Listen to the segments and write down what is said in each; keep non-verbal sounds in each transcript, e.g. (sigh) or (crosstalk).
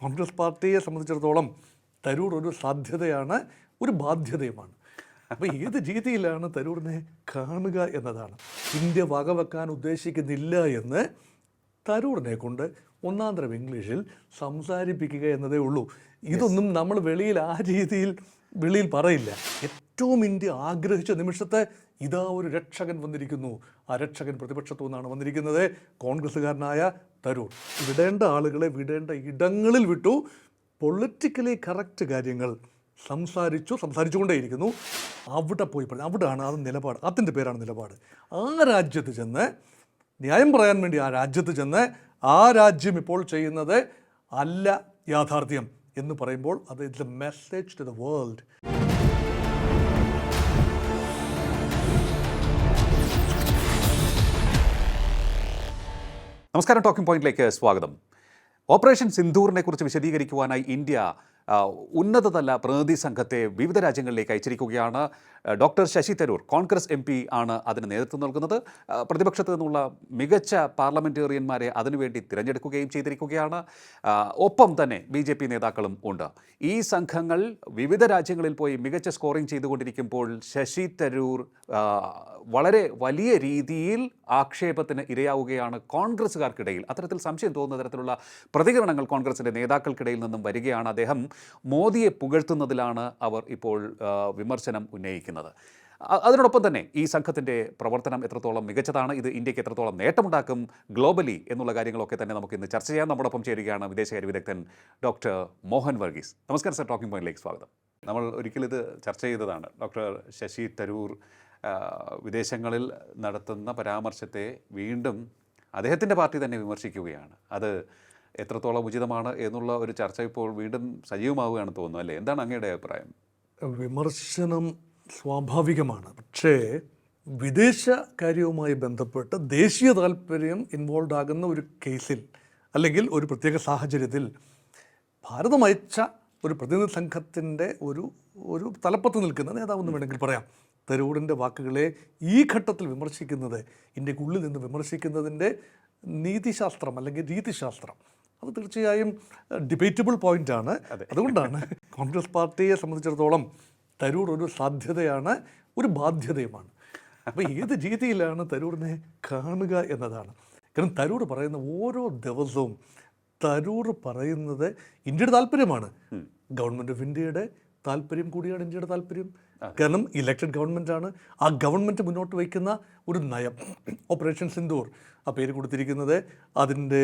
കോൺഗ്രസ് പാർട്ടിയെ സംബന്ധിച്ചിടത്തോളം തരൂർ ഒരു സാധ്യതയാണ് ഒരു ബാധ്യതയുമാണ്. അപ്പോൾ ഏത് രീതിയിലാണ് തരൂറിനെ കാണുക എന്നതാണ്. ഇന്ത്യ വകവെക്കാൻ ഉദ്ദേശിക്കുന്നില്ല എന്ന് തരൂറിനെ കൊണ്ട് ഒന്നാം തരം ഇംഗ്ലീഷിൽ സംസാരിപ്പിക്കുക എന്നതേ ഉള്ളൂ. ഇതൊന്നും നമ്മൾ വെളിയിൽ ആ രീതിയിൽ വെളിയിൽ പറയില്ല. ഏറ്റവും ഇന്ത്യ ആഗ്രഹിച്ച നിമിഷത്തെ ഇതാ ഒരു രക്ഷകൻ വന്നിരിക്കുന്നു. ആ രക്ഷകൻ പ്രതിപക്ഷത്തു നിന്നാണ് വന്നിരിക്കുന്നത്. കോൺഗ്രസ്സുകാരനായ തരൂർ. വിടേണ്ട ആളുകളെ വിടേണ്ട ഇടങ്ങളിൽ വിട്ടു. പൊളിറ്റിക്കലി കറക്റ്റ് കാര്യങ്ങൾ സംസാരിച്ചു സംസാരിച്ചുകൊണ്ടേയിരിക്കുന്നു. അവിടെ പോയി പറഞ്ഞു അവിടെയാണ് അത് നിലപാട്. അതിന്റെ പേരാണ് നിലപാട്. ആ രാജ്യത്ത് ചെന്ന് ന്യായം പറയാൻ വേണ്ടി ആ രാജ്യത്ത് ചെന്ന് ആ രാജ്യം ഇപ്പോൾ ചെയ്യുന്നത് അല്ല യാഥാർത്ഥ്യം എന്ന് പറയുമ്പോൾ അത് it's a message to the world നമസ്കാരം ടോക്കിംഗ് പോയിന്റിലേക്ക് സ്വാഗതം. ഓപ്പറേഷൻ സിന്ധൂറിനെ കുറിച്ച് വിശദീകരിക്കുവാനായി ഇന്ത്യ ഉന്നതതല പ്രതിനിധി സംഘത്തെ വിവിധ രാജ്യങ്ങളിലേക്ക് അയച്ചിരിക്കുകയാണ്. ഡോക്ടർ ശശി തരൂർ കോൺഗ്രസ് എം ആണ് അതിന് നേതൃത്വം നൽകുന്നത്. പ്രതിപക്ഷത്ത് നിന്നുള്ള മികച്ച പാർലമെന്റേറിയന്മാരെ അതിനുവേണ്ടി തിരഞ്ഞെടുക്കുകയും ചെയ്തിരിക്കുകയാണ്. ഒപ്പം തന്നെ ബി ജെ പി നേതാക്കളും ഉണ്ട്. ഈ സംഘങ്ങൾ വിവിധ രാജ്യങ്ങളിൽ പോയി മികച്ച സ്കോറിംഗ് ചെയ്തുകൊണ്ടിരിക്കുമ്പോൾ ശശി തരൂർ വളരെ വലിയ രീതിയിൽ ആക്ഷേപത്തിന് ഇരയാവുകയാണ് കോൺഗ്രസ്സുകാർക്കിടയിൽ. അത്തരത്തിൽ സംശയം തോന്നുന്ന തരത്തിലുള്ള പ്രതികരണങ്ങൾ കോൺഗ്രസിന്റെ നേതാക്കൾക്കിടയിൽ നിന്നും വരികയാണ്. അദ്ദേഹം മോദിയെ പുകഴ്ത്തുന്നതിലാണ് അവർ ഇപ്പോൾ വിമർശനം ഉന്നയിക്കുന്നത്. അതിനോടൊപ്പം തന്നെ ഈ സംഘത്തിന്റെ പ്രവർത്തനം എത്രത്തോളം മികച്ചതാണ് ഇത് ഇന്ത്യയ്ക്ക് എത്രത്തോളം നേട്ടമുണ്ടാക്കും ഗ്ലോബലി എന്നുള്ള കാര്യങ്ങളൊക്കെ തന്നെ നമുക്ക് ഇന്ന് ചർച്ച ചെയ്യാം. നമ്മോടൊപ്പം ചേരുകയാണ് വിദേശകാര്യ വിദഗ്ധൻ ഡോക്ടർ മോഹൻ വർഗീസ്. നമസ്കാരം സർ ടോക്കിംഗ് പോയിന്റിലേക്ക് സ്വാഗതം. നമ്മൾ ഒരിക്കലും ഇത് ചർച്ച ചെയ്തതാണ്. ഡോക്ടർ ശശി തരൂർ വിദേശങ്ങളിൽ നടത്തുന്ന പരാമർശത്തെ വീണ്ടും അദ്ദേഹത്തിന്റെ പാർട്ടി തന്നെ വിമർശിക്കുകയാണ്. അത് എത്രത്തോളം ഉചിതമാണ് എന്നുള്ള ഒരു ചർച്ച ഇപ്പോൾ വീണ്ടും സജീവമാവുകയാണ് തോന്നുന്നു അല്ലേ? എന്താണ് അങ്ങയുടെ അഭിപ്രായം? വിമർശനം സ്വാഭാവികമാണ്. പക്ഷേ വിദേശ കാര്യവുമായി ബന്ധപ്പെട്ട് ദേശീയ താല്പര്യം ഇൻവോൾവ് ആകുന്ന ഒരു കേസിൽ അല്ലെങ്കിൽ ഒരു പ്രത്യേക സാഹചര്യത്തിൽ ഭാരതം അയച്ച ഒരു പ്രതിനിധി സംഘത്തിന്റെ ഒരു ഒരു തലപ്പത്ത് നിൽക്കുന്ന നേതാവെന്ന് വേണമെങ്കിൽ പറയാം. തരൂറിന്റെ വാക്കുകളെ ഈ ഘട്ടത്തിൽ വിമർശിക്കുന്നത് ഇന്ത്യക്കുള്ളിൽ നിന്ന് വിമർശിക്കുന്നതിന്റെ നീതിശാസ്ത്രം അല്ലെങ്കിൽ രീതിശാസ്ത്രം അത് തീർച്ചയായും ഡിബേറ്റബിൾ ആണ്. അതുകൊണ്ടാണ് കോൺഗ്രസ് പാർട്ടിയെ സംബന്ധിച്ചിടത്തോളം തരൂർ ഒരു സാധ്യതയാണ് ഒരു ബാധ്യതയുമാണ്. അപ്പോൾ ഏത് രീതിയിലാണ് തരൂറിനെ കാണുക എന്നതാണ്. കാരണം തരൂർ പറയുന്ന ഓരോ ദിവസവും തരൂർ പറയുന്നത് ഇന്ത്യയുടെ താല്പര്യമാണ്. ഗവൺമെന്റ് ഓഫ് ഇന്ത്യയുടെ താല്പര്യം കൂടിയാണ് ഇന്ത്യയുടെ താല്പര്യം. കാരണം ഇലക്റ്റഡ് ഗവൺമെന്റാണ് ആ ഗവൺമെന്റ് മുന്നോട്ട് വയ്ക്കുന്ന ഒരു നയം ഓപ്പറേഷൻ സിന്ദൂർ ആ പേര് കൊടുത്തിരിക്കുന്നത് അതിന്റെ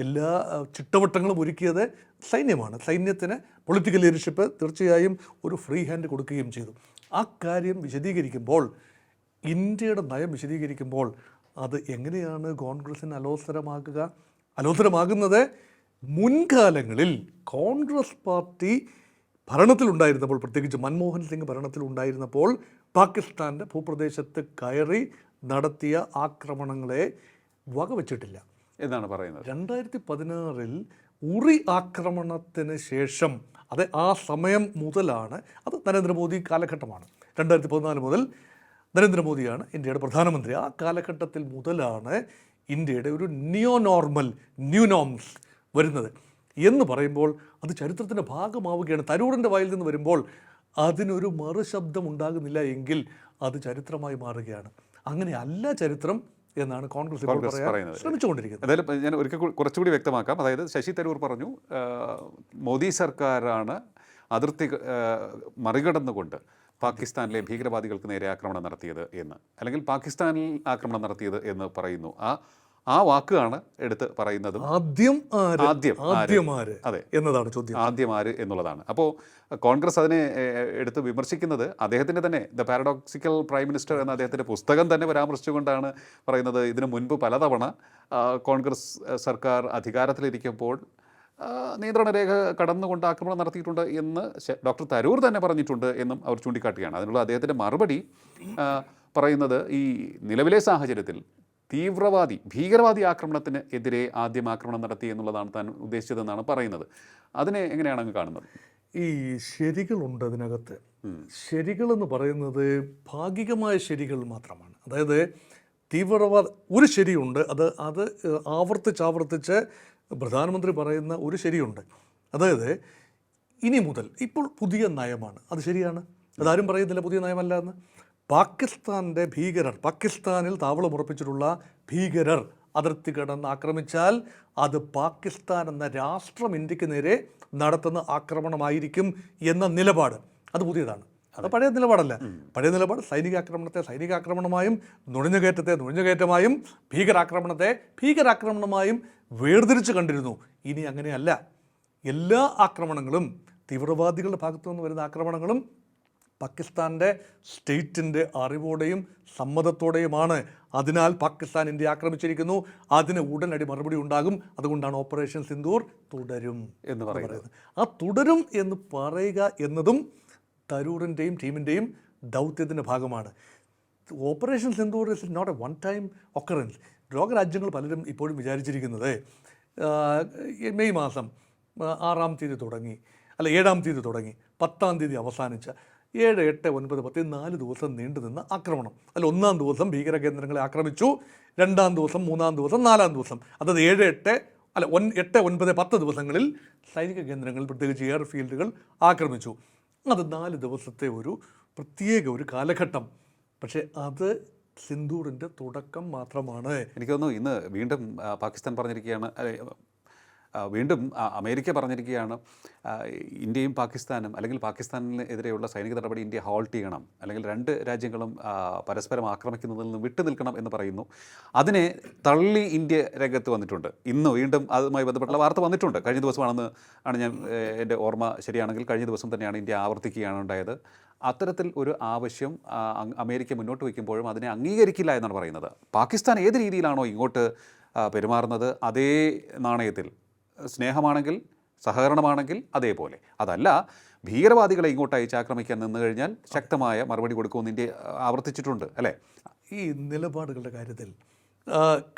എല്ലാ ചിട്ടവട്ടങ്ങളും ഒരുക്കിയത് സൈന്യമാണ്. സൈന്യത്തിന് പൊളിറ്റിക്കൽ ലീഡർഷിപ്പ് തീർച്ചയായും ഒരു ഫ്രീ ഹാൻഡ് കൊടുക്കുകയും ചെയ്തു. ആ കാര്യം വിശദീകരിക്കുമ്പോൾ ഇന്ത്യയുടെ നയം വിശദീകരിക്കുമ്പോൾ അത് എങ്ങനെയാണ് കോൺഗ്രസിന് അലോസരമാകുക? അലോസരമാകുന്നത് മുൻകാലങ്ങളിൽ കോൺഗ്രസ് പാർട്ടി ഭരണത്തിലുണ്ടായിരുന്നപ്പോൾ പ്രത്യേകിച്ച് മൻമോഹൻ സിംഗ് ഭരണത്തിലുണ്ടായിരുന്നപ്പോൾ പാകിസ്ഥാന്റെ ഭൂപ്രദേശത്ത് കയറി നടത്തിയ ആക്രമണങ്ങളെ വകവച്ചിട്ടില്ല. എന്നാണ് പറയുന്നത്. രണ്ടായിരത്തി പതിനാറിൽ ഉറി ആക്രമണത്തിന് ശേഷം അത് ആ സമയം മുതലാണ് അത് നരേന്ദ്രമോദി കാലഘട്ടമാണ്. രണ്ടായിരത്തി പതിനാല് മുതൽ നരേന്ദ്രമോദിയാണ് ഇന്ത്യയുടെ പ്രധാനമന്ത്രി. ആ കാലഘട്ടത്തിൽ മുതലാണ് ഇന്ത്യയുടെ ഒരു നിയോ നോർമൽ ന്യൂ നോംസ് വരുന്നത്. എന്ന് പറയുമ്പോൾ അത് ചരിത്രത്തിന്റെ ഭാഗമാവുകയാണ്. തരൂറിന്റെ വായിൽ നിന്ന് വരുമ്പോൾ അതിനൊരു മറുശബ്ദം ഉണ്ടാകുന്നില്ല എങ്കിൽ അത് ചരിത്രമായി മാറുകയാണ്. അങ്ങനെ അല്ല ചരിത്രം എന്നാണ് കോൺഗ്രസ് പറയുന്നത്. ശ്രമിച്ചുകൊണ്ടിരിക്കുന്നത്. എന്തായാലും ഞാൻ ഒരിക്കൽ കുറച്ചുകൂടി വ്യക്തമാക്കാം. അതായത് ശശി തരൂർ പറഞ്ഞു മോദി സർക്കാരാണ് അതിർത്തി മറികടന്നുകൊണ്ട് പാകിസ്ഥാനിലെ ഭീകരവാദികൾക്ക് നേരെ ആക്രമണം നടത്തിയത് എന്ന്. അല്ലെങ്കിൽ പാകിസ്ഥാനിൽ ആക്രമണം നടത്തിയത് എന്ന് പറയുന്നു. ആ ആ വാക്കാണ് എടുത്ത് പറയുന്നത്. ആദ്യം ആദ്യം? ആദ്യം ആര്? അതെ. എന്നതാണ് ചോദ്യം. ആദ്യം ആര് എന്നുള്ളതാണ്. അപ്പോൾ കോൺഗ്രസ് അതിനെ എടുത്ത് വിമർശിക്കുന്നത് അദ്ദേഹത്തിന്റെ തന്നെ ദ പാരഡോക്സിക്കൽ പ്രൈം മിനിസ്റ്റർ എന്ന അദ്ദേഹത്തിന്റെ പുസ്തകം തന്നെ പരാമർശിച്ചുകൊണ്ടാണ് പറയുന്നത്. ഇതിനു മുൻപ് പലതവണ കോൺഗ്രസ് സർക്കാർ അധികാരത്തിലിരിക്കുമ്പോൾ നിയന്ത്രണ രേഖ കടന്നുകൊണ്ട് ആക്രമണം നടത്തിയിട്ടുണ്ട് എന്ന് ഡോക്ടർ തരൂർ തന്നെ പറഞ്ഞിട്ടുണ്ട് എന്നും അവർ ചൂണ്ടിക്കാട്ടുകയാണ് അതിനുള്ള അദ്ദേഹത്തിന്റെ മറുപടി പറയുന്നത് ഈ നിലവിലെ സാഹചര്യത്തിൽ തീവ്രവാദി ഭീകരവാദി ആക്രമണത്തിന് എതിരെ ആദ്യം ആക്രമണം നടത്തി എന്നുള്ളതാണ് താൻ ഉദ്ദേശിച്ചതെന്നാണ് പറയുന്നത്. അതിനെ എങ്ങനെയാണ് അങ്ങ് കാണുന്നത്? ഈ ശരികളുണ്ട് അതിനകത്ത്. ശരികൾ എന്ന് പറയുന്നത് ഭാഗികമായ ശരികൾ മാത്രമാണ്. അതായത് തീവ്രവാദ ഒരു ശരിയുണ്ട് അത് അത് ആവർത്തിച്ചാവർത്തിച്ച് ആവർത്തിച്ച് ആവർത്തിച്ച് പ്രധാനമന്ത്രി പറയുന്ന ഒരു ശരിയുണ്ട്. അതായത് ഇനി മുതൽ ഇപ്പോൾ പുതിയ നയമാണ്. അത് ശരിയാണ്? അതാരും പറയുന്നില്ല പുതിയ നയമല്ല എന്ന് പാകിസ്ഥാന്റെ ഭീകരർ പാകിസ്ഥാനിൽ താവളമുറപ്പിച്ചിട്ടുള്ള ഭീകരർ അതിർത്തി കടന്ന് ആക്രമിച്ചാൽ അത് പാകിസ്ഥാൻ എന്ന രാഷ്ട്രം ഇന്ത്യയ്ക്ക് നേരെ നടത്തുന്ന ആക്രമണമായിരിക്കും എന്ന നിലപാട്. അത് പുതിയതാണ്. അത് പഴയ നിലപാടല്ല. പഴയ നിലപാട് സൈനികാക്രമണത്തെ സൈനികാക്രമണമായും നുഴഞ്ഞുകയറ്റത്തെ നുഴഞ്ഞുകയറ്റമായും ഭീകരാക്രമണത്തെ ഭീകരാക്രമണമായും വേർതിരിച്ച് കണ്ടിരുന്നു. ഇനി അങ്ങനെയല്ല. എല്ലാ ആക്രമണങ്ങളും തീവ്രവാദികളുടെ ഭാഗത്തു നിന്ന് വരുന്ന ആക്രമണങ്ങളും പാകിസ്ഥാന്റെ സ്റ്റേറ്റിന്റെ അറിവോടെയും സമ്മതത്തോടെയുമാണ്. അതിനാൽ പാകിസ്ഥാൻ ഇന്ത്യ ആക്രമിച്ചിരിക്കുന്നു. അതിന് ഉടനടി മറുപടി ഉണ്ടാകും. അതുകൊണ്ടാണ് ഓപ്പറേഷൻ സിന്ദൂർ തുടരും എന്ന് പറയുന്നത്. ആ തുടരും എന്ന് പറയുക എന്നതും തരൂറിന്റെയും ടീമിന്റെയും ദൗത്യത്തിന്റെ ഭാഗമാണ്. Operation Sindoor is not a one time occurrence ലോകരാജ്യങ്ങൾ പലരും ഇപ്പോഴും വിചാരിച്ചിരിക്കുന്നത് മെയ് മാസം ആറാം തീയതി തുടങ്ങി അല്ല ഏഴാം തീയതി തുടങ്ങി പത്താം തീയതി അവസാനിച്ച ഏഴ് എട്ട് ഒൻപത് പത്ത് നാല് ദിവസം നീണ്ടു നിന്ന ആക്രമണം. അല്ല ഒന്നാം ദിവസം ഭീകര കേന്ദ്രങ്ങളെ ആക്രമിച്ചു രണ്ടാം ദിവസം മൂന്നാം ദിവസം നാലാം ദിവസം. അതായത് ഏഴ് എട്ട് അല്ല ഒൻ എട്ട് ഒൻപത് പത്ത് ദിവസങ്ങളിൽ സൈനിക കേന്ദ്രങ്ങൾ പ്രത്യേകിച്ച് എയർ ഫീൽഡുകൾ ആക്രമിച്ചു. അത് നാല് ദിവസത്തെ ഒരു പ്രത്യേക ഒരു കാലഘട്ടം. പക്ഷേ അത് സിന്ധൂറിന്റെ തുടക്കം മാത്രമാണ്. എനിക്ക് തോന്നുന്നു ഇന്ന് വീണ്ടും പാകിസ്ഥാൻ പറഞ്ഞിരിക്കുകയാണ് വീണ്ടും അമേരിക്ക പറഞ്ഞിരിക്കുകയാണ് ഇന്ത്യയും പാകിസ്ഥാനും അല്ലെങ്കിൽ പാകിസ്ഥാനിനെതിരെയുള്ള സൈനിക നടപടി ഇന്ത്യ ഹോൾട്ട് ചെയ്യണം അല്ലെങ്കിൽ രണ്ട് രാജ്യങ്ങളും പരസ്പരം ആക്രമിക്കുന്നതിൽ നിന്ന് വിട്ടു നിൽക്കണം എന്ന് പറയുന്നു. അതിനെ തള്ളി ഇന്ത്യ രംഗത്ത് വന്നിട്ടുണ്ട്. ഇന്ന് വീണ്ടും അതുമായി ബന്ധപ്പെട്ടുള്ള വാർത്ത വന്നിട്ടുണ്ട്. കഴിഞ്ഞ ദിവസമാണെന്ന് ആണ് ഞാൻ എന്റെ ഓർമ്മ ശരിയാണെങ്കിൽ കഴിഞ്ഞ ദിവസം തന്നെയാണ് ഇന്ത്യ ആവർത്തിക്കുകയാണ് ഉണ്ടായത്. അത്തരത്തിൽ ഒരു ആവശ്യം അമേരിക്ക മുന്നോട്ട് വയ്ക്കുമ്പോഴും അതിനെ അംഗീകരിക്കില്ല എന്നാണ് പറയുന്നത്. പാകിസ്ഥാൻ ഏത് രീതിയിലാണോ ഇങ്ങോട്ട് പെരുമാറുന്നത് അതേ നാണയത്തിൽ സ്നേഹമാണെങ്കിൽ സഹകരണമാണെങ്കിൽ അതേപോലെ. അതല്ല ഭീകരവാദികളെ ഇങ്ങോട്ട് അയച്ച് ആക്രമിക്കാൻ നിന്ന് കഴിഞ്ഞാൽ ശക്തമായ മറുപടി കൊടുക്കുമെന്ന് ഇന്ത്യ ആവർത്തിച്ചിട്ടുണ്ട് അല്ലേ? ഈ നിലപാടുകളുടെ കാര്യത്തിൽ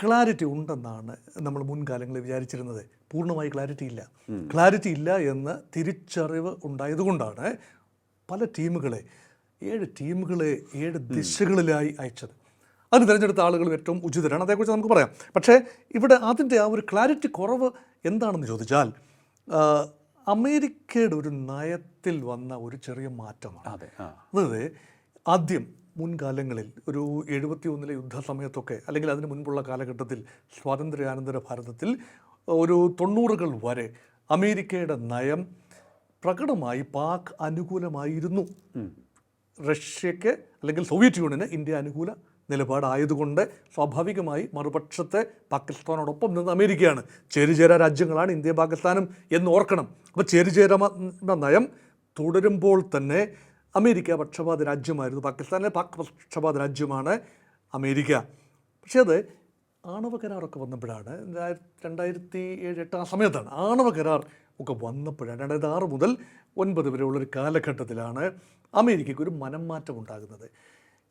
ക്ലാരിറ്റി ഉണ്ടെന്നാണ് നമ്മൾ മുൻകാലങ്ങളിൽ വിചാരിച്ചിരുന്നത്. പൂർണമായി ക്ലാരിറ്റി ഇല്ല. ക്ലാരിറ്റി ഇല്ല എന്ന് തിരിച്ചറിവ് ഉണ്ടായതുകൊണ്ടാണ് പല ടീമുകളെ ഏഴ് ടീമുകളെ ഏഴ് ദിശകളിലായി അയച്ചത്. അതിന് തിരഞ്ഞെടുത്ത ആളുകളും ഏറ്റവും ഉചിതരാണ്. അതേക്കുറിച്ച് നമുക്ക് പറയാം. പക്ഷേ ഇവിടെ അതിന്റെ ആ ഒരു ക്ലാരിറ്റി കുറവ് എന്താണെന്ന് ചോദിച്ചാൽ അമേരിക്കയുടെ ഒരു നയത്തിൽ വന്ന ഒരു ചെറിയ മാറ്റമാണ്. അതെ അതായത് ആദ്യം മുൻകാലങ്ങളിൽ ഒരു എഴുപത്തി ഒന്നിലെ യുദ്ധസമയത്തൊക്കെ അല്ലെങ്കിൽ അതിന് മുൻപുള്ള കാലഘട്ടത്തിൽ സ്വാതന്ത്ര്യാനന്തര ഭാരതത്തിൽ ഒരു തൊണ്ണൂറുകൾ വരെ അമേരിക്കയുടെ നയം പ്രകടമായി പാക് അനുകൂലമായിരുന്നു. റഷ്യക്ക് അല്ലെങ്കിൽ സോവിയറ്റ് യൂണിയന് ഇന്ത്യ അനുകൂല നിലപാടായതുകൊണ്ട് സ്വാഭാവികമായി മറുപക്ഷത്തെ പാകിസ്ഥാനോടൊപ്പം നിന്ന് അമേരിക്കയാണ്. ചേരിചേര രാജ്യങ്ങളാണ് ഇന്ത്യ പാകിസ്ഥാനും എന്ന് ഓർക്കണം. അപ്പോൾ ചേരിചേര നയം തുടരുമ്പോൾ തന്നെ അമേരിക്ക പക്ഷപാത രാജ്യമായിരുന്നു. പാകിസ്ഥാനിലെ പാക് പക്ഷപാത രാജ്യമാണ് അമേരിക്ക. പക്ഷേ അത് ആണവ കരാറൊക്കെ വന്നപ്പോഴാണ് രണ്ടായിരത്തി ഏഴ് എട്ട് ആ സമയത്താണ് ആണവ കരാർ ഒക്കെ വന്നപ്പോഴാണ് രണ്ടായിരത്തി ആറ് മുതൽ ഒൻപത് വരെയുള്ളൊരു കാലഘട്ടത്തിലാണ് അമേരിക്കയ്ക്ക് ഒരു മനം മാറ്റം ഉണ്ടാകുന്നത്.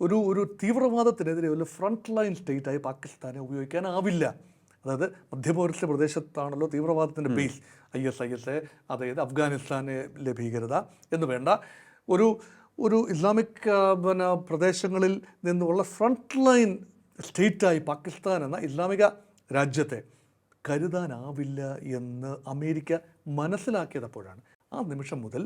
ഒരു ഒരു തീവ്രവാദത്തിനെതിരെ ഒരു ഫ്രണ്ട് ലൈൻ സ്റ്റേറ്റായി പാകിസ്ഥാനെ ഉപയോഗിക്കാനാവില്ല. അതായത് മധ്യപൗരസ്യ പ്രദേശത്താണല്ലോ തീവ്രവാദത്തിന്റെ base I S I S A അതായത് അഫ്ഗാനിസ്ഥാനിലെ ഭീകരത എന്ന് വേണ്ട. ഒരു ഒരു ഇസ്ലാമിക് പിന്നെ പ്രദേശങ്ങളിൽ നിന്നുള്ള ഫ്രണ്ട് ലൈൻ സ്റ്റേറ്റായി പാകിസ്ഥാൻ എന്ന ഇസ്ലാമിക രാജ്യത്തെ കരുതാനാവില്ല എന്ന് അമേരിക്ക മനസ്സിലാക്കിയതപ്പോഴാണ്. ആ നിമിഷം മുതൽ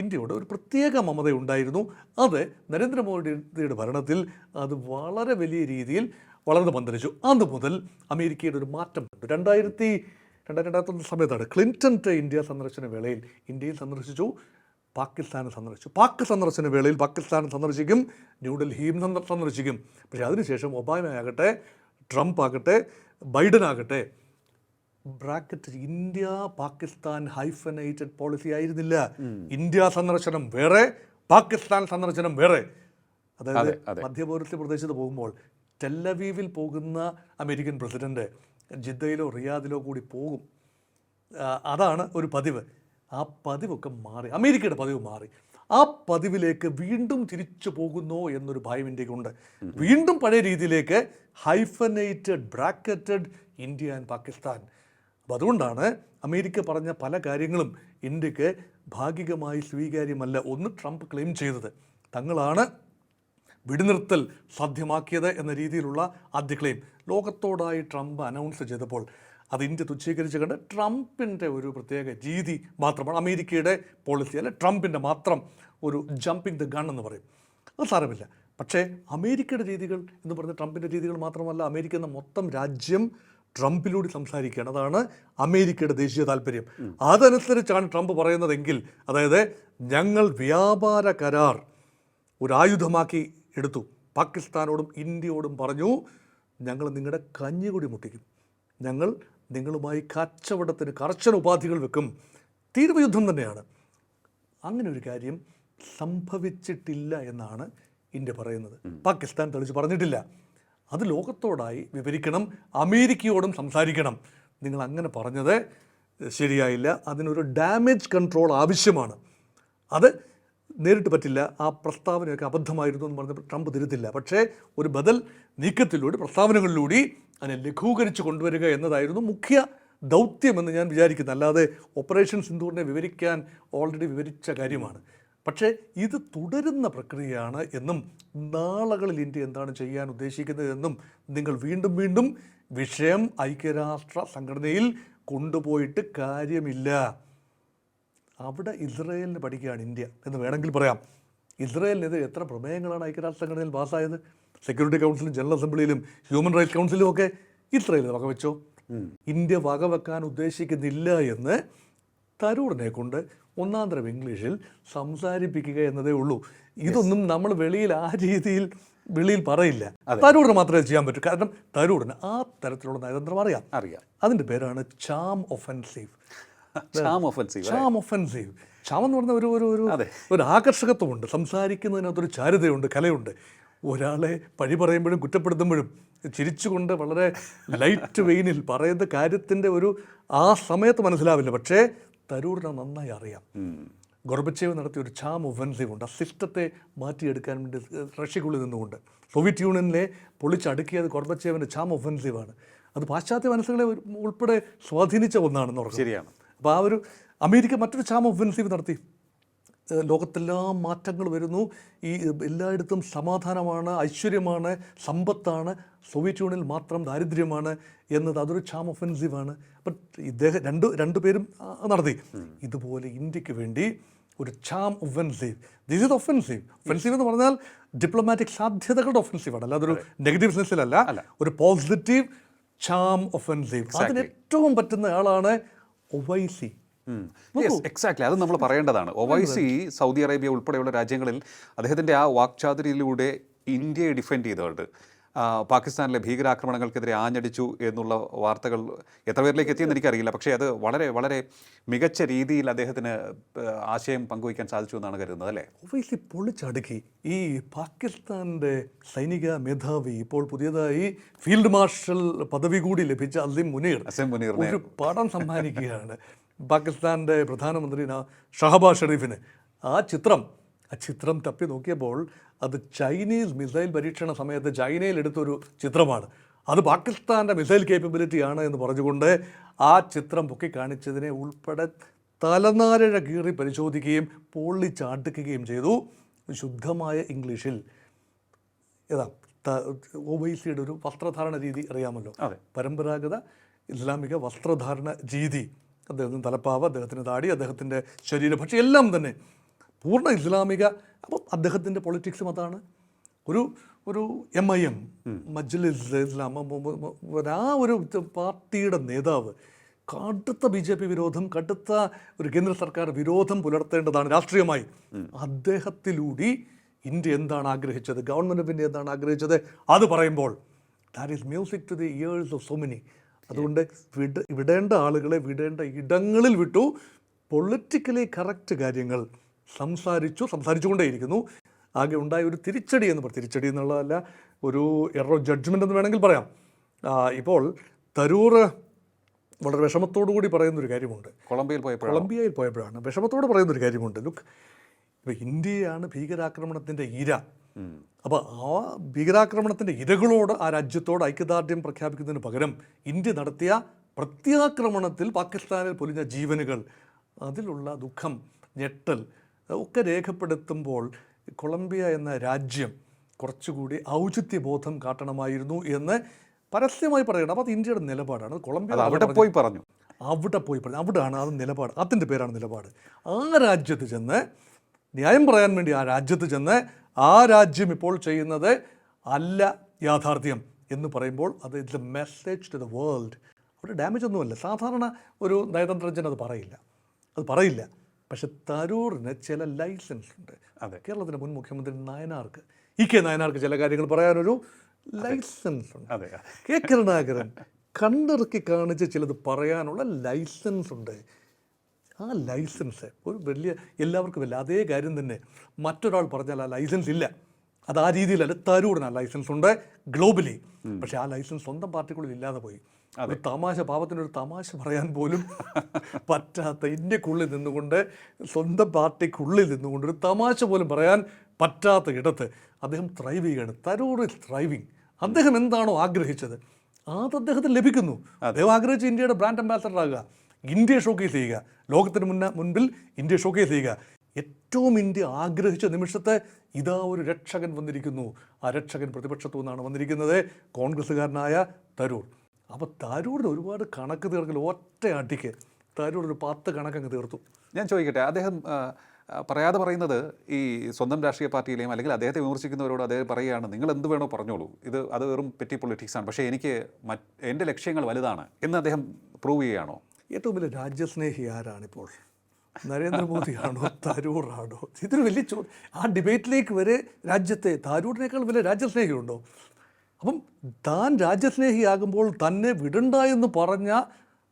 ഇന്ത്യയോട് ഒരു പ്രത്യേക മമതയുണ്ടായിരുന്നു. അത് നരേന്ദ്രമോദിയുടെ ഭരണത്തിൽ അത് വളരെ വലിയ രീതിയിൽ വളർന്നു പന്തലിച്ചു അന്ന് മുതൽ അമേരിക്കയുടെ ഒരു മാറ്റം കണ്ടു. രണ്ടായിരത്തി രണ്ടായിരത്തി സമയത്താണ് ക്ലിന്റന്റെ ഇന്ത്യ സന്ദർശന വേളയിൽ ഇന്ത്യയിൽ സന്ദർശിച്ചു പാകിസ്ഥാൻ സന്ദർശിച്ചു. പാക് സന്ദർശന വേളയിൽ പാകിസ്ഥാൻ സന്ദർശിക്കും ന്യൂഡൽഹിയും സന്ദ- സന്ദർശിക്കും. പക്ഷേ അതിനുശേഷം ഒബാമ ആകട്ടെ ട്രംപ് ആകട്ടെ ബൈഡൻ ആകട്ടെ bracket India Pakistan hyphenated policy ആയിരുന്നില്ല. ഇന്ത്യ സന്ദർശനം വേറെ പാകിസ്ഥാൻ സന്ദർശനം വേറെ. അതായത് അതെ, അതെ. മധ്യപൗരസ്യ പ്രദേശത്ത് പോകുമ്പോൾ ടെല്ലവീവിൽ പോകുന്ന അമേരിക്കൻ പ്രസിഡന്റ് ജിദ്ദയിലോ റിയാദിലോ കൂടി പോകും. അതാണ് ഒരു പതിവ്. ആ പതിവൊക്കെ മാറി. അമേരിക്കയുടെ പതിവ് മാറി. ആ പതിവിലേക്ക് വീണ്ടും തിരിച്ചു പോകുന്നോ എന്നൊരു ഭയം ഇന്ത്യക്കുണ്ട്. വീണ്ടും പഴയ രീതിയിലേക്ക് hyphenated bracketed India and Pakistan അപ്പം അതുകൊണ്ടാണ് അമേരിക്ക പറഞ്ഞ പല കാര്യങ്ങളും ഇന്ത്യയ്ക്ക് ഭാഗികമായി സ്വീകാര്യമല്ല ഒന്ന് ട്രംപ് ക്ലെയിം ചെയ്തത്. തങ്ങളാണ് വെടിനിർത്തൽ സാധ്യമാക്കിയത് എന്ന രീതിയിലുള്ള ആദ്യ ക്ലെയിം ലോകത്തോടായി ട്രംപ് അനൗൺസ് ചെയ്തപ്പോൾ അത് ഇന്ത്യ തുച്ഛീകരിച്ച് കണ്ട് ട്രംപിന്റെ ഒരു പ്രത്യേക രീതി മാത്രമാണ് അമേരിക്കയുടെ പോളിസി അല്ലെ ട്രംപിന്റെ മാത്രം ഒരു ജമ്പിങ് ദ ഗൺ എന്ന് പറയും. അത് സാരമില്ല. പക്ഷേ അമേരിക്കയുടെ രീതികൾ എന്ന് പറഞ്ഞ ട്രംപിന്റെ രീതികൾ മാത്രമല്ല അമേരിക്ക എന്ന മൊത്തം രാജ്യം ട്രംപിലൂടെ സംസാരിക്കുകയാണ്. അതാണ് അമേരിക്കയുടെ ദേശീയ താല്പര്യം. അതനുസരിച്ചാണ് ട്രംപ് പറയുന്നതെങ്കിൽ അതായത് ഞങ്ങൾ വ്യാപാര കരാർ ഒരു ആയുധമാക്കി എടുത്തു. പാകിസ്ഥാനോടും ഇന്ത്യയോടും പറഞ്ഞു ഞങ്ങൾ നിങ്ങളുടെ കഞ്ഞികുടി മുട്ടിക്കും. ഞങ്ങൾ നിങ്ങളുമായി കച്ചവടത്തിന് കർശന ഉപാധികൾ വെക്കും. തീരുവയുദ്ധം തന്നെയാണ്. അങ്ങനെ ഒരു കാര്യം സംഭവിച്ചിട്ടില്ല എന്നാണ് ഇന്ത്യ പറയുന്നത്. പാകിസ്ഥാൻ തെളിച്ച് പറഞ്ഞിട്ടില്ല. അത് ലോകത്തോടായി വിവരിക്കണം അമേരിക്കയോടും സംസാരിക്കണം. നിങ്ങൾ അങ്ങനെ പറഞ്ഞത് ശരിയായില്ല. അതിനൊരു ഡാമേജ് കൺട്രോൾ ആവശ്യമാണ്. അത് നേരിട്ട് പറ്റില്ല. ആ പ്രസ്താവനയൊക്കെ അബദ്ധമായിരുന്നു എന്ന് പറഞ്ഞപ്പോൾ ട്രംപ് തിരുത്തില്ല. പക്ഷേ ഒരു ബദൽ നീക്കത്തിലൂടെ പ്രസ്താവനകളിലൂടെ അതിനെ ലഘൂകരിച്ച് കൊണ്ടുവരിക എന്നതായിരുന്നു മുഖ്യ ദൗത്യമെന്ന് ഞാൻ വിചാരിക്കുന്നു. അല്ലാതെ ഓപ്പറേഷൻ സിന്ദൂറിനെ വിവരിക്കാൻ ഓൾറെഡി വിവരിച്ച കാര്യമാണ്. പക്ഷേ ഇത് തുടരുന്ന പ്രക്രിയയാണ് എന്നും നാളുകളിൽ ഇന്ത്യ എന്താണ് ചെയ്യാൻ ഉദ്ദേശിക്കുന്നത് എന്നും നിങ്ങൾ വീണ്ടും വീണ്ടും വിഷയം ഐക്യരാഷ്ട്ര സംഘടനയിൽ കൊണ്ടുപോയിട്ട് കാര്യമില്ല. അവിടെ ഇസ്രയേലിന് പഠിക്കുകയാണ് ഇന്ത്യ എന്ന് വേണമെങ്കിൽ പറയാം. ഇസ്രയേലിനെതിരെ എത്ര പ്രമേയങ്ങളാണ് ഐക്യരാഷ്ട്ര സംഘടനയിൽ പാസ്സായത്? സെക്യൂരിറ്റി കൗൺസിലും ജനറൽ അസംബ്ലിയിലും ഹ്യൂമൻ റൈറ്റ്സ് കൗൺസിലും ഒക്കെ ഇസ്രയേൽ വകവെച്ചോ? ഇന്ത്യ വകവെക്കാൻ ഉദ്ദേശിക്കുന്നില്ല എന്ന് തരൂറിനെ കൊണ്ട് ഒന്നാം തരം ഇംഗ്ലീഷിൽ സംസാരിപ്പിക്കുക എന്നതേ ഉള്ളൂ. ഇതൊന്നും നമ്മൾ വെളിയിൽ ആ രീതിയിൽ വെളിയിൽ പറയില്ല. തരൂറിന് മാത്രമേ ചെയ്യാൻ പറ്റൂ. കാരണം തരൂറിന് ആ തരത്തിലുള്ള നയതന്ത്രം അറിയാം. അറിയാം. അതിന്റെ പേരാണ് charm offensive. (laughs) Charm offensive charm offensive. Charm എന്ന് പറഞ്ഞ ഒരു ഒരു ഒരു ഒരു ആകർഷകത്വമുണ്ട്. സംസാരിക്കുന്നതിനകത്തൊരു ചാരുതയുണ്ട് കലയുണ്ട്. ഒരാളെ പഴി പറയുമ്പോഴും കുറ്റപ്പെടുത്തുമ്പോഴും ചിരിച്ചുകൊണ്ട് വളരെ ലൈറ്റ് വെയിനിൽ പറയുന്ന കാര്യത്തിന്റെ ഒരു ആ സമയത്ത് മനസ്സിലാവില്ല. പക്ഷേ തരൂരിനെ നന്നായി അറിയാം. ഗോർബച്ചേവ് നടത്തിയ ഒരു ചാം ഒഫൻസീവ് ഉണ്ട്. ആ സിസ്റ്റത്തെ മാറ്റിയെടുക്കാൻ വേണ്ടി റഷ്യക്കുള്ളിൽ നിന്നുകൊണ്ട്. സോവിയറ്റ് യൂണിയനിലെ പൊളിച്ചടുക്കിയത് ഗോർബച്ചേവിന്റെ ചാം ഒഫൻസീവാണ് അത് പാശ്ചാത്യ മനസ്സുകളെ ഉൾപ്പെടെ സ്വാധീനിച്ച ഒന്നാണെന്ന് പറഞ്ഞു ശരിയാണ്. അപ്പോൾ ആ ഒരു അമേരിക്ക മറ്റൊരു ചാം ഒഫൻസീവ് നടത്തി. ലോകത്തെല്ലാം മാറ്റങ്ങൾ വരുന്നു. ഈ എല്ലായിടത്തും സമാധാനമാണ് ഐശ്വര്യമാണ് സമ്പത്താണ്. സോവിയറ്റ് യൂണിയനിൽ മാത്രം ദാരിദ്ര്യമാണ് എന്നത് അതൊരു ചാം ഒഫെൻസീവാണ് ബട്ട് ഇദ്ദേഹം രണ്ട് രണ്ടു പേരും നടത്തി. ഇതുപോലെ ഇന്ത്യയ്ക്ക് വേണ്ടി ഒരു charm offensive this is offensive offensive എന്ന് പറഞ്ഞാൽ ഡിപ്ലോമാറ്റിക് സാധ്യതകളുടെ ഒഫെൻസീവാണ് അല്ലാതെ ഒരു നെഗറ്റീവ് സെൻസിലല്ല ഒരു പോസിറ്റീവ് ചാം ഒഫെൻസീവ് അതിന് ഏറ്റവും പറ്റുന്ന ആളാണ് ഒവൈസി എക്സാക്ട്ലി അത് നമ്മൾ പറയേണ്ടതാണ്. ഒവൈസി സൗദി അറേബ്യ ഉൾപ്പെടെയുള്ള രാജ്യങ്ങളിൽ അദ്ദേഹത്തിന്റെ ആ വാക്ചാതുരിയിലൂടെ ഇന്ത്യയെ ഡിഫെൻഡ് ചെയ്തുകൊണ്ട് പാകിസ്ഥാനിലെ ഭീകരാക്രമണങ്ങൾക്കെതിരെ ആഞ്ഞടിച്ചു എന്നുള്ള വാർത്തകൾ എത്ര പേരിലേക്ക് എത്തിയെന്ന് എനിക്കറിയില്ല. പക്ഷേ അത് വളരെ വളരെ മികച്ച രീതിയിൽ അദ്ദേഹത്തിന് ആശയം പങ്കുവയ്ക്കാൻ സാധിച്ചു എന്നാണ് കരുതുന്നത് അല്ലേ? ഒവൈസി പൊളിച്ചടുക്കി. ഈ പാകിസ്ഥാന്റെ സൈനിക മേധാവി ഇപ്പോൾ പുതിയതായി ഫീൽഡ് മാർഷൽ പദവി കൂടി ലഭിച്ച അസിം മുനീർ അസം മുനീർ ഒരു പടം സമ്മാനിക്കുകയാണ്. പാകിസ്ഥാന്റെ പ്രധാനമന്ത്രി ന- ഷഹബാസ് ഷെറീഫിന് ആ ചിത്രം ആ ചിത്രം തപ്പി നോക്കിയപ്പോൾ അത് ചൈനീസ് മിസൈൽ പരീക്ഷണ സമയത്ത് ചൈനയിൽ എടുത്തൊരു ചിത്രമാണ്. അത് പാകിസ്ഥാന്റെ മിസൈൽ കേപ്പബിലിറ്റി ആണ് എന്ന് പറഞ്ഞുകൊണ്ട് ആ ചിത്രം പൊക്കി കാണിച്ചതിനെ ഉൾപ്പെടെ തലനാരഴ കീറി പരിശോധിക്കുകയും പൊള്ളിച്ചാട്ടിക്കുകയും ചെയ്തു. ശുദ്ധമായ ഇംഗ്ലീഷിൽ. ഏതാ ഒബൈസിയുടെ ഒരു വസ്ത്രധാരണ രീതി അറിയാമല്ലോ. അതെ. പരമ്പരാഗത ഇസ്ലാമിക വസ്ത്രധാരണ രീതി. അദ്ദേഹത്തിന് തലപ്പാവ് അദ്ദേഹത്തിന്റെ താടി അദ്ദേഹത്തിന്റെ ശരീരഭക്ഷി എല്ലാം തന്നെ പൂർണ ഇസ്ലാമിക. അപ്പം അദ്ദേഹത്തിന്റെ പൊളിറ്റിക്സും അതാണ്. ഒരു ഒരു എം ഐ എം മജ്ലിസ് ഇസ്ലാം ആ ഒരു പാർട്ടിയുടെ നേതാവ് കടുത്ത ബി ജെ പി വിരോധം കടുത്ത ഒരു കേന്ദ്ര സർക്കാർ വിരോധം പുലർത്തേണ്ടതാണ് രാഷ്ട്രീയമായി. അദ്ദേഹത്തിലൂടി ഇന്ത്യ എന്താണ് ആഗ്രഹിച്ചത്? ഗവൺമെന്റ് ഓഫ് ഇന്ത്യ എന്താണ് ആഗ്രഹിച്ചത്? അത് പറയുമ്പോൾ that is music to the ears of so many അതുകൊണ്ട് വിട വിടേണ്ട ആളുകളെ വിടേണ്ട ഇടങ്ങളിൽ വിട്ടു. പൊളിറ്റിക്കലി കറക്റ്റ് കാര്യങ്ങൾ സംസാരിച്ചു സംസാരിച്ചുകൊണ്ടേയിരിക്കുന്നു. ആകെ ഉണ്ടായ ഒരു തിരിച്ചടി എന്ന് തിരിച്ചടി എന്നുള്ളതല്ല ഒരു എറോ ജഡ്ജ്മെന്റ് എന്ന് വേണമെങ്കിൽ പറയാം. ഇപ്പോൾ തരൂർ വളരെ വിഷമത്തോടു കൂടി പറയുന്നൊരു കാര്യമുണ്ട്. കൊളംബിയയിൽ പോയപ്പോൾ കൊളംബിയയിൽ പോയപ്പോഴാണ്. വിഷമത്തോട് പറയുന്നൊരു കാര്യമുണ്ട്. ലുക്ക് ഇപ്പോൾ ഇന്ത്യയാണ് ഭീകരാക്രമണത്തിന്റെ ഇര അപ്പോൾ ആ ഭീകരാക്രമണത്തിന്റെ ഇരകളോട് ആ രാജ്യത്തോട് ഐക്യദാർഢ്യം പ്രഖ്യാപിക്കുന്നതിന് പകരം ഇന്ത്യ നടത്തിയ പ്രത്യാക്രമണത്തിൽ പാകിസ്ഥാനിൽ പൊലിഞ്ഞ ജീവനുകൾ അതിലുള്ള ദുഃഖം ഞെട്ടൽ ഒക്കെ രേഖപ്പെടുത്തുമ്പോൾ കൊളംബിയ എന്ന രാജ്യം കുറച്ചുകൂടി ഔചിത്യബോധം കാട്ടണമായിരുന്നു എന്ന് പരസ്യമായി പറയണം അപ്പോൾ അത് ഇന്ത്യയുടെ നിലപാടാണ്. കൊളംബിയ അവിടെ പോയി പറഞ്ഞു. അവിടെ പോയി പറഞ്ഞു. അവിടെയാണ് അത് നിലപാട്. അതിന്റെ പേരാണ് നിലപാട്. ആ രാജ്യത്ത് ചെന്ന് ന്യായം പറയാൻ വേണ്ടി ആ രാജ്യത്ത് ചെന്ന് ആ രാജ്യം ഇപ്പോൾ ചെയ്യുന്നത് അല്ല യാഥാർത്ഥ്യം എന്ന് പറയുമ്പോൾ അത് it's a message to the world അവിടെ ഡാമേജ് ഒന്നുമല്ല. സാധാരണ ഒരു നയതന്ത്രജ്ഞൻ അത് പറയില്ല. അത് പറയില്ല. പക്ഷെ തരൂറിന് ചില ലൈസൻസ് ഉണ്ട്. അതെ. കേരളത്തിന്റെ മുൻ മുഖ്യമന്ത്രി നയനാർക്ക്. ഇ കെ നയനാർക്ക് ചില കാര്യങ്ങൾ പറയാനൊരു ലൈസൻസ് ഉണ്ട്. അതെ. കെ കരുണാകരൻ കണ്ടിറക്കി കാണിച്ച് ചിലത് പറയാനുള്ള ലൈസൻസ് ഉണ്ട്. ആ ലൈസൻസ്. ഒരു വലിയ എല്ലാവർക്കും ഇല്ല. അതേ കാര്യം തന്നെ മറ്റൊരാൾ പറഞ്ഞാൽ ആ ലൈസൻസ് ഇല്ല. അത് ആ രീതിയിലല്ല. തരൂടിന് ആ ലൈസൻസ് ഉണ്ട് ഗ്ലോബലി. പക്ഷെ ആ ലൈസൻസ് സ്വന്തം പാർട്ടിക്കുള്ളിൽ ഇല്ലാതെ പോയി. അത്. തമാശ പാപത്തിനൊരു തമാശ പറയാൻ പോലും (laughs) പറ്റാത്ത ഇന്ത്യക്കുള്ളിൽ നിന്നുകൊണ്ട് സ്വന്തം പാർട്ടിക്കുള്ളിൽ നിന്നുകൊണ്ട് ഒരു തമാശ പോലും പറയാൻ പറ്റാത്ത ഇടത്ത് അദ്ദേഹം ത്രൈവ് ചെയ്യുകയാണ് തരൂർ ഇസ് ത്രൈവിങ് അദ്ദേഹം എന്താണോ ആഗ്രഹിച്ചത്? അത് അദ്ദേഹത്തിന് ലഭിക്കുന്നു. അദ്ദേഹം ആഗ്രഹിച്ച ഇന്ത്യയുടെ ബ്രാൻഡ് അംബാസഡർ ആകുക ഇന്ത്യ ഷോക്കേസ് ചെയ്യുക. ലോകത്തിന് മുന്ന മുൻപിൽ ഇന്ത്യ ഷോക്കേസ് ചെയ്യുക. ഏറ്റവും ഇന്ത്യ ആഗ്രഹിച്ച നിമിഷത്തെ ഇതാ ഒരു രക്ഷകൻ വന്നിരിക്കുന്നു. ആ രക്ഷകൻ പ്രതിപക്ഷത്തു നിന്നാണ് വന്നിരിക്കുന്നത്. കോൺഗ്രസ്സുകാരനായ തരൂർ. അപ്പോൾ തരൂരിന് ഒരുപാട് കണക്ക് തീർക്കൽ ഒറ്റ അടിക്ക്. തരൂർ ഒരു പത്ത് കണക്കങ്ങ് തീർത്തു. ഞാൻ ചോദിക്കട്ടെ അദ്ദേഹം പറയാതെ പറയുന്നത് ഈ സ്വന്തം രാഷ്ട്രീയ പാർട്ടിയിലെയും അല്ലെങ്കിൽ അദ്ദേഹത്തെ വിമർശിക്കുന്നവരോട് അദ്ദേഹം പറയുകയാണ് നിങ്ങൾ എന്ത് വേണോ പറഞ്ഞോളൂ. ഇത് അത് വെറും പെറ്റി പൊളിറ്റിക്സ് ആണ്. പക്ഷേ എനിക്ക് മറ്റ് എന്റെ ലക്ഷ്യങ്ങൾ വലുതാണ് എന്ന് അദ്ദേഹം പ്രൂവ് ചെയ്യുകയാണോ? ഏറ്റവും വലിയ രാജ്യസ്നേഹി ആരാണിപ്പോൾ? നരേന്ദ്രമോദിയാണോ (laughs) തരൂറാണോ? ഇതൊരു വലിയ ചോ ആ ഡിബേറ്റിലേക്ക് വരെ രാജ്യത്തെ താരൂറിനേക്കാൾ വലിയ രാജ്യസ്നേഹിയുണ്ടോ? അപ്പം താൻ രാജ്യസ്നേഹിയാകുമ്പോൾ തന്നെ വിടണ്ട എന്ന് പറഞ്ഞ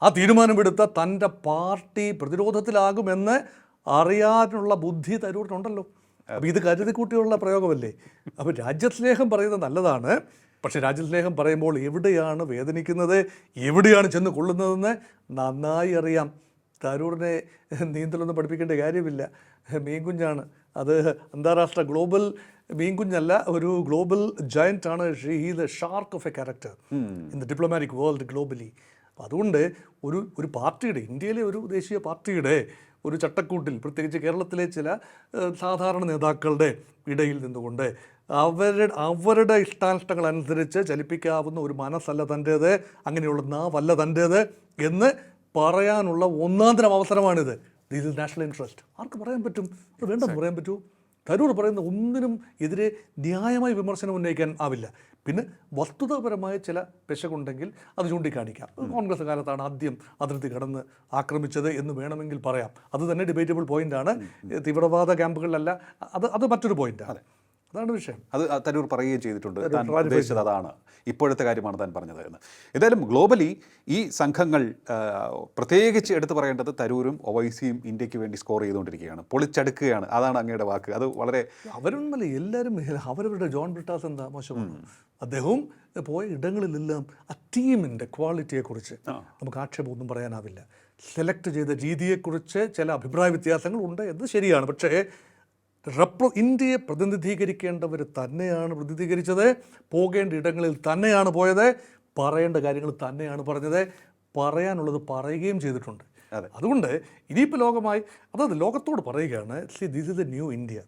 ആ തീരുമാനമെടുത്ത തന്റെ പാർട്ടി പ്രതിരോധത്തിലാകുമെന്ന് അറിയാനുള്ള ബുദ്ധി തരൂറിനുണ്ടല്ലോ അപ്പോൾ ഇത് കരുതി കൂട്ടിയുള്ള പ്രയോഗമല്ലേ? അപ്പോൾ രാജ്യസ്നേഹം പറയുന്നത് നല്ലതാണ്. പക്ഷേ രാജ്യസ്നേഹം പറയുമ്പോൾ എവിടെയാണ് വേദനിക്കുന്നത്? എവിടെയാണ് ചെന്ന് കൊള്ളുന്നതെന്ന് നന്നായി അറിയാം. തരൂറിനെ നീന്തലൊന്നും പഠിപ്പിക്കേണ്ട കാര്യമില്ല. മീൻകുഞ്ഞാണ് അത് അന്താരാഷ്ട്ര ഗ്ലോബൽ മീൻകുഞ്ഞല്ല ഒരു ഗ്ലോബൽ ജയന്റ് ആണ്. She he the shark of a character in the diplomatic world globally അപ്പം അതുകൊണ്ട് ഒരു ഒരു പാർട്ടിയുടെ ഇന്ത്യയിലെ ഒരു ദേശീയ പാർട്ടിയുടെ ഒരു ചട്ടക്കൂട്ടിൽ പ്രത്യേകിച്ച് കേരളത്തിലെ ചില സാധാരണ നേതാക്കളുടെ ഇടയിൽ നിന്നുകൊണ്ട് അവരുടെ അവരുടെ ഇഷ്ടാനിഷ്ടങ്ങൾ അനുസരിച്ച് ചലിപ്പിക്കാവുന്ന ഒരു മനസ്സല്ല തന്റേത് അങ്ങനെയുള്ള നാവല്ല തന്റേത് എന്ന് പറയാനുള്ള ഒന്നാന്തരം അവസരമാണിത്. ദിസ് ഇസ് നാഷണൽ ഇൻട്രസ്റ്റ് ആർക്ക് പറയാൻ പറ്റും? അത് വേണ്ടെന്ന് പറയാൻ പറ്റൂ? തരൂർ പറയുന്ന ഒന്നിനും എതിരെ ന്യായമായി വിമർശനം ഉന്നയിക്കാൻ ആവില്ല. പിന്നെ വസ്തുതാപരമായ ചില പെശകുണ്ടെങ്കിൽ അത് ചൂണ്ടിക്കാണിക്കാം. കോൺഗ്രസ് കാലത്താണ് ആദ്യം അതിർത്തി കടന്ന് ആക്രമിച്ചത് എന്ന് വേണമെങ്കിൽ പറയാം. അത് തന്നെ ഡിബേറ്റബിൾ പോയിന്റാണ് തീവ്രവാദ ക്യാമ്പുകളിലല്ല അത് അത് മറ്റൊരു പോയിന്റാണ് അതാണ് വിഷയം. അത് തരൂർ പറയുകയും ചെയ്തിട്ടുണ്ട്. താൻ ഉദ്ദേശിച്ചത് അതാണ്. ഇപ്പോഴത്തെ കാര്യമാണ് താൻ പറഞ്ഞത് എന്ന്. ഏതായാലും ഗ്ലോബലി ഈ സംഘങ്ങൾ പ്രത്യേകിച്ച് എടുത്തു പറയേണ്ടത് തരൂരും ഒവൈസിയും ഇന്ത്യയ്ക്ക് വേണ്ടി സ്കോർ ചെയ്തുകൊണ്ടിരിക്കുകയാണ്. പൊളിച്ചടുക്കുകയാണ്. അതാണ് അങ്ങയുടെ വാക്ക്. അത് വളരെ അവരൊന്നല്ല എല്ലാവരും അവരവരുടെ ജോൺ ബ്രിട്ടാസ് എന്താ മോശമാണ്. അദ്ദേഹവും പോയ ഇടങ്ങളിലെല്ലാം ആ ടീമിന്റെ ക്വാളിറ്റിയെക്കുറിച്ച് നമുക്ക് ആക്ഷേപമൊന്നും പറയാനാവില്ല. സെലക്ട് ചെയ്ത രീതിയെക്കുറിച്ച് ചില അഭിപ്രായ വ്യത്യാസങ്ങൾ ഉണ്ട് എന്ന് ശരിയാണ്? പക്ഷേ റെപ്രോ ഇന്ത്യയെ പ്രതിനിധീകരിക്കേണ്ടവർ തന്നെയാണ് പ്രതിനിധീകരിച്ചത്. പോകേണ്ട ഇടങ്ങളിൽ തന്നെയാണ് പോയത്. പറയേണ്ട കാര്യങ്ങൾ തന്നെയാണ് പറഞ്ഞത്. പറയാനുള്ളത് പറയുകയും ചെയ്തിട്ടുണ്ട്. അതെ. അതുകൊണ്ട് ഇനിയിപ്പോൾ ലോകമായി അതായത് ലോകത്തോട് പറയുകയാണ് see this is a new India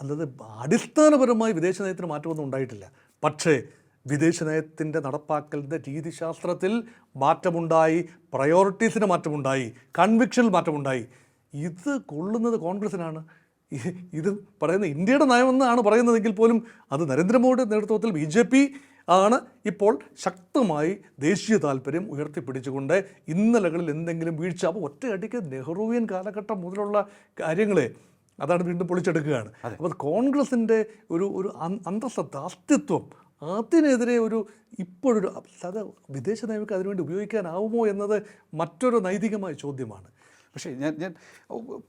അല്ലാതെ അടിസ്ഥാനപരമായി വിദേശ നയത്തിന് മാറ്റമൊന്നും ഉണ്ടായിട്ടില്ല. പക്ഷേ വിദേശ നയത്തിന്റെ നടപ്പാക്കലിന്റെ രീതിശാസ്ത്രത്തിൽ മാറ്റമുണ്ടായി പ്രയോറിറ്റീസിന് മാറ്റമുണ്ടായി കൺവിക്ഷനിൽ മാറ്റമുണ്ടായി. ഇത് കൊള്ളുന്നത് കോൺഗ്രസിനാണ്. ഇത് പറയുന്ന ഇന്ത്യയുടെ നയമെന്നാണ് പറയുന്നതെങ്കിൽ പോലും അത് നരേന്ദ്രമോദിയുടെ നേതൃത്വത്തിൽ ബി ജെ പി ആണ് ഇപ്പോൾ ശക്തമായി ദേശീയ താല്പര്യം ഉയർത്തിപ്പിടിച്ചുകൊണ്ട് ഇന്നലകളിൽ എന്തെങ്കിലും വീഴ്ച അപ്പോൾ ഒറ്റയടിക്ക് നെഹ്റുവിയൻ കാലഘട്ടം മുതലുള്ള കാര്യങ്ങളെ അതാണ് വീണ്ടും പൊളിച്ചെടുക്കുകയാണ്. അപ്പോൾ കോൺഗ്രസിന്റെ ഒരു ഒരു അന്തസ്സത്ത അസ്തിത്വം അതിനെതിരെ ഒരു ഇപ്പോഴൊരു അത് വിദേശ നയമൊക്കെ അതിനുവേണ്ടി ഉപയോഗിക്കാനാവുമോ എന്നത് മറ്റൊരു നൈതികമായ ചോദ്യമാണ്. പക്ഷേ ഞാൻ ഞാൻ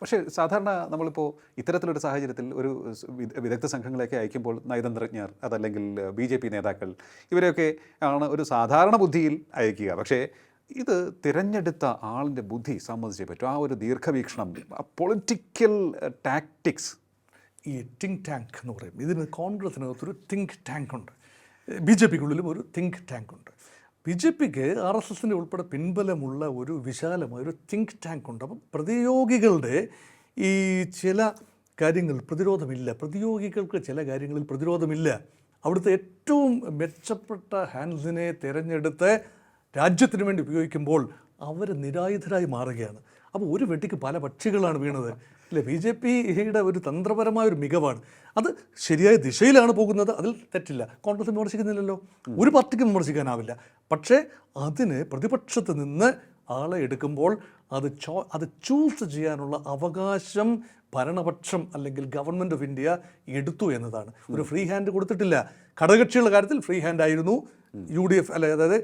പക്ഷേ സാധാരണ നമ്മളിപ്പോൾ ഇത്തരത്തിലൊരു സാഹചര്യത്തിൽ ഒരു വിദഗ്ധ സംഘങ്ങളെയൊക്കെ അയക്കുമ്പോൾ നയതന്ത്രജ്ഞർ അതല്ലെങ്കിൽ ബി ജെ പി നേതാക്കൾ ഇവരെയൊക്കെ ആണ് ഒരു സാധാരണ ബുദ്ധിയിൽ അയക്കുക. പക്ഷേ ഇത് തിരഞ്ഞെടുത്ത ആളിന്റെ ബുദ്ധി സമ്മതിച്ചേ പറ്റും. ആ ഒരു ദീർഘവീക്ഷണം പൊളിറ്റിക്കൽ ടാക്ടിക്സ് ഈ തിങ്ക് ടാങ്ക് എന്ന് പറയും. ഇതിന് കോൺഗ്രസിനകത്തൊരു തിങ്ക് ടാങ്ക് ഉണ്ട്. ബി ജെ പിക്കുള്ളിലും ഒരു തിങ്ക് ടാങ്ക് ഉണ്ട്. ബി ജെ പിക്ക് ആർ എസ് എസിന്റെ ഉൾപ്പെടെ പിൻബലമുള്ള ഒരു വിശാലമായ ഒരു തിങ്ക് ടാങ്ക് ഉണ്ട്. അപ്പം പ്രതിയോഗികളുടെ ഈ ചില കാര്യങ്ങൾ പ്രതിരോധമില്ല. പ്രതിയോഗികൾക്ക് ചില കാര്യങ്ങളിൽ പ്രതിരോധമില്ല. അവിടുത്തെ ഏറ്റവും മെച്ചപ്പെട്ട ഹാൻഡ്സിനെ തിരഞ്ഞെടുത്ത് രാജ്യത്തിന് വേണ്ടി ഉപയോഗിക്കുമ്പോൾ അവർ നിരായുധരായി മാറുകയാണ്. അപ്പോൾ ഒരു വെട്ടിക്ക് പല പക്ഷികളാണ് വീണത്. അല്ലേ? ബി ജെ പിയുടെ ഒരു തന്ത്രപരമായ ഒരു മികവാണ്. അത് ശരിയായ ദിശയിലാണ് പോകുന്നത്. അതിൽ തെറ്റില്ല. കോൺഗ്രസ് വിമർശിക്കുന്നില്ലല്ലോ. ഒരു പാർട്ടിക്കും വിമർശിക്കാനാവില്ല. പക്ഷേ അതിന് പ്രതിപക്ഷത്ത് നിന്ന് ആളെ എടുക്കുമ്പോൾ അത് ചോ അത് ചൂസ് ചെയ്യാനുള്ള അവകാശം ഭരണപക്ഷം അല്ലെങ്കിൽ ഗവൺമെന്റ് ഓഫ് ഇന്ത്യ എടുത്തു എന്നതാണ്. ഒരു ഫ്രീ ഹാൻഡ് കൊടുത്തിട്ടില്ല. ഘടകകക്ഷികളുടെ കാര്യത്തിൽ ഫ്രീ ഹാൻഡ് ആയിരുന്നു. യു ഡി എഫ് അല്ലെ അതായത്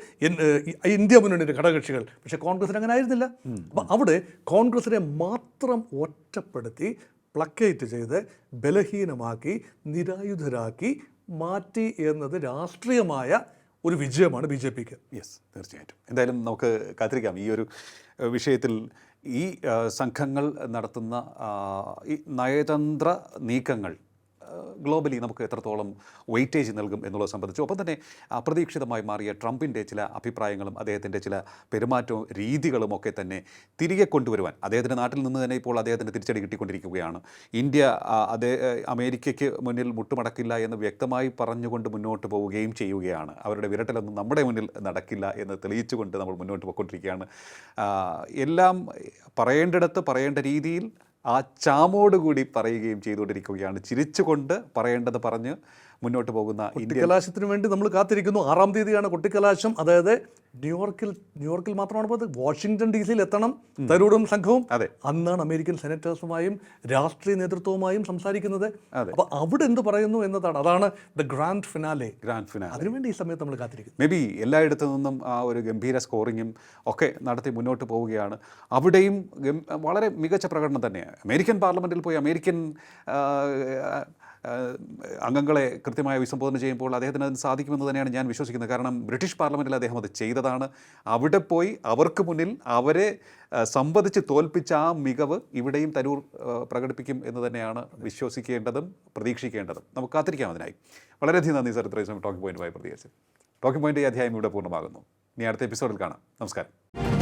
ഇന്ത്യ മുന്നണിയുടെ ഘടകകക്ഷികൾ. പക്ഷേ കോൺഗ്രസിന് അങ്ങനെ ആയിരുന്നില്ല. അപ്പം അവിടെ കോൺഗ്രസിനെ മാത്രം ഒറ്റപ്പെടുത്തി പ്ലക്കേറ്റ് ചെയ്ത് ബലഹീനമാക്കി നിരായുധരാക്കി മാറ്റി എന്നത് രാഷ്ട്രീയമായ ഒരു വിജയമാണ് ബി ജെ പിക്ക്. യെസ് തീർച്ചയായിട്ടും. എന്തായാലും നമുക്ക് കാത്തിരിക്കാം. ഈ ഒരു വിഷയത്തിൽ ഈ സംഘങ്ങൾ നടത്തുന്ന ഈ നയതന്ത്ര നീക്കങ്ങൾ ഗ്ലോബലി നമുക്ക് എത്രത്തോളം വെയിറ്റേജ് നൽകും എന്നുള്ളത് സംബന്ധിച്ചു. ഒപ്പം തന്നെ അപ്രതീക്ഷിതമായി മാറിയ ട്രംപിന്റെ ചില അഭിപ്രായങ്ങളും അദ്ദേഹത്തിന്റെ ചില പെരുമാറ്റവും രീതികളും ഒക്കെ തന്നെ തിരികെ കൊണ്ടുവരുവാൻ അദ്ദേഹത്തിന്റെ നാട്ടിൽ നിന്ന് തന്നെ ഇപ്പോൾ അദ്ദേഹത്തിന് തിരിച്ചടി കിട്ടിക്കൊണ്ടിരിക്കുകയാണ്. ഇന്ത്യ അതേ അമേരിക്കയ്ക്ക് മുന്നിൽ മുട്ടുമടക്കില്ല എന്ന് വ്യക്തമായി പറഞ്ഞുകൊണ്ട് മുന്നോട്ട് പോവുകയും ചെയ്യുകയാണ്. അവരുടെ വിരട്ടലൊന്നും നമ്മുടെ മുന്നിൽ നടക്കില്ല എന്ന് തെളിയിച്ചുകൊണ്ട് നമ്മൾ മുന്നോട്ട് പോയിക്കൊണ്ടിരിക്കുകയാണ്. എല്ലാം പറയേണ്ടിടത്ത് പറയേണ്ട രീതിയിൽ ആ ചാമോടുകൂടി പറയുകയും ചെയ്തുകൊണ്ടിരിക്കുകയാണ്. ചിരിച്ചുകൊണ്ട് പറയേണ്ടത് പറഞ്ഞ് മുന്നോട്ട് പോകുന്ന കുട്ടിക്കലാശത്തിന് വേണ്ടി നമ്മൾ കാത്തിരിക്കുന്നു. ആറാം തീയതിയാണ് കുട്ടിക്കലാശം. അതായത് ന്യൂയോർക്കിൽ ന്യൂയോർക്കിൽ മാത്രമാണ് പോകുന്നത് വാഷിംഗ്ടൺ ഡി സിയിൽ എത്തണം. തരൂടും സംഘവും. അതെ. അന്നാണ് അമേരിക്കൻ സെനറ്റേഴ്സുമായും രാഷ്ട്രീയ നേതൃത്വവുമായും സംസാരിക്കുന്നത്. അപ്പൊ അവിടെ എന്ത് പറയുന്നു എന്നതാണ്. അതാണ് the grand finale grand finale അതിനുവേണ്ടി ഈ സമയത്ത് നമ്മൾ കാത്തിരിക്കുന്നു. മേ ബി എല്ലായിടത്തു നിന്നും ആ ഒരു ഗംഭീര സ്കോറിങ്ങും ഒക്കെ നടത്തി മുന്നോട്ട് പോവുകയാണ്. അവിടെയും വളരെ മികച്ച പ്രകടനം തന്നെയാണ്. അമേരിക്കൻ പാർലമെന്റിൽ പോയി അമേരിക്കൻ അംഗങ്ങളെ കൃത്യമായി അഭിസംബോധന ചെയ്യുമ്പോൾ അദ്ദേഹത്തിന് അതിന് സാധിക്കുമെന്ന് തന്നെയാണ് ഞാൻ വിശ്വസിക്കുന്നത്. കാരണം ബ്രിട്ടീഷ് പാർലമെന്റിൽ അദ്ദേഹം അത് ചെയ്തതാണ്. അവിടെ പോയി അവർക്ക് മുന്നിൽ അവരെ സംവദിച്ച് തോൽപ്പിച്ച ആ മികവ് ഇവിടെയും തരൂർ പ്രകടിപ്പിക്കും എന്ന് തന്നെയാണ് വിശ്വസിക്കേണ്ടതും പ്രതീക്ഷിക്കേണ്ടതും. നമുക്ക് കാത്തിരിക്കാം അതിനായി. വളരെയധികം നന്ദി സർ ഇത്രയും ടോക്കിംഗ് പോയിന്റുമായി പ്രതികരിച്ചത് ടോക്കിംഗ് പോയിന്റ് ഈ അധ്യായം ഇവിടെ പൂർണമാകുന്നു. ഇനി അടുത്ത എപ്പിസോഡിൽ കാണാം. നമസ്കാരം.